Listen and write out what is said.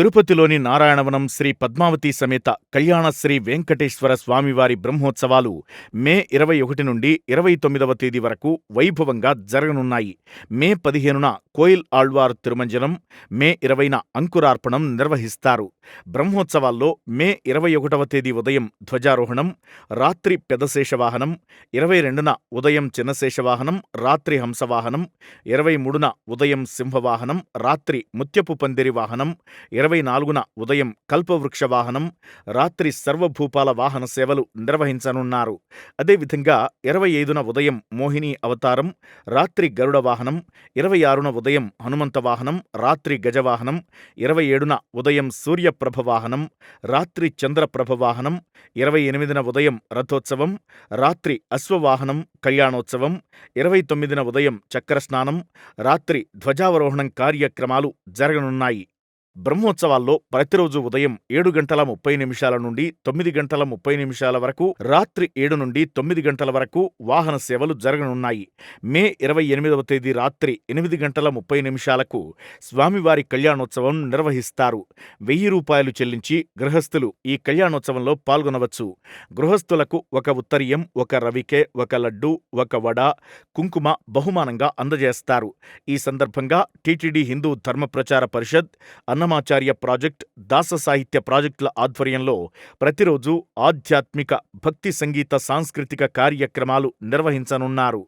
తిరుపతిలోని నారాయణవనం శ్రీ పద్మావతి సమేత కళ్యాణ శ్రీ వెంకటేశ్వర స్వామివారి బ్రహ్మోత్సవాలు మే ఇరవై ఒకటి నుండి ఇరవై తొమ్మిదవ తేదీ వరకు వైభవంగా జరగనున్నాయి. మే పదిహేనున కోయిల్ ఆళ్వార్ తిరుమంజనం మే ఇరవైన అంకురార్పణం నిర్వహిస్తారు. బ్రహ్మోత్సవాల్లో మే ఇరవై ఒకటవ తేదీ ఉదయం ధ్వజారోహణం రాత్రి పెదశేషవాహనం ఇరవై రెండున ఉదయం చిన్నశేషవాహనం రాత్రి హంసవాహనం ఇరవై మూడున ఉదయం సింహవాహనం రాత్రి ముత్యపు పందిరి వాహనం ఇరవై నాలుగున ఉదయం కల్పవృక్ష వాహనం రాత్రి సర్వభూపాల వాహన సేవలు నిర్వహించనున్నారు. అదేవిధంగా ఇరవై ఐదున ఉదయం మోహిని అవతారం రాత్రి గరుడ వాహనం ఇరవై ఆరున ఉదయం హనుమంత వాహనం రాత్రి గజవాహనం ఇరవై ఏడున ఉదయం సూర్యప్రభ వాహనం రాత్రి చంద్రప్రభ వాహనం ఇరవై ఎనిమిదిన ఉదయం రథోత్సవం రాత్రి అశ్వవాహనం కళ్యాణోత్సవం ఇరవై తొమ్మిదిన ఉదయం చక్రస్నానం రాత్రి ధ్వజావరోహణం కార్యక్రమాలు జరగనున్నాయి. బ్రహ్మోత్సవాల్లో ప్రతిరోజు ఉదయం ఏడు గంటల ముప్పై నిమిషాల నుండి తొమ్మిది గంటల ముప్పై నిమిషాల వరకు రాత్రి ఏడు నుండి తొమ్మిది గంటల వరకు వాహన సేవలు జరగనున్నాయి. మే ఇరవై ఎనిమిదవ తేదీ రాత్రి ఎనిమిది గంటల ముప్పై నిమిషాలకు స్వామివారి కళ్యాణోత్సవం నిర్వహిస్తారు. వెయ్యి రూపాయలు చెల్లించి గృహస్థులు ఈ కళ్యాణోత్సవంలో పాల్గొనవచ్చు. గృహస్థులకు ఒక ఉత్తరీయం ఒక రవికే ఒక లడ్డు ఒక వడ కుంకుమ బహుమానంగా అందజేస్తారు. ఈ సందర్భంగా టీటీడీ హిందూ ధర్మ ప్రచార పరిషత్ అన్నమాచార్య ప్రాజెక్ట్ దాస సాహిత్య ప్రాజెక్టుల ఆధ్వర్యంలో ప్రతిరోజు ఆధ్యాత్మిక భక్తి సంగీత సాంస్కృతిక కార్యక్రమాలు నిర్వహించనున్నారు.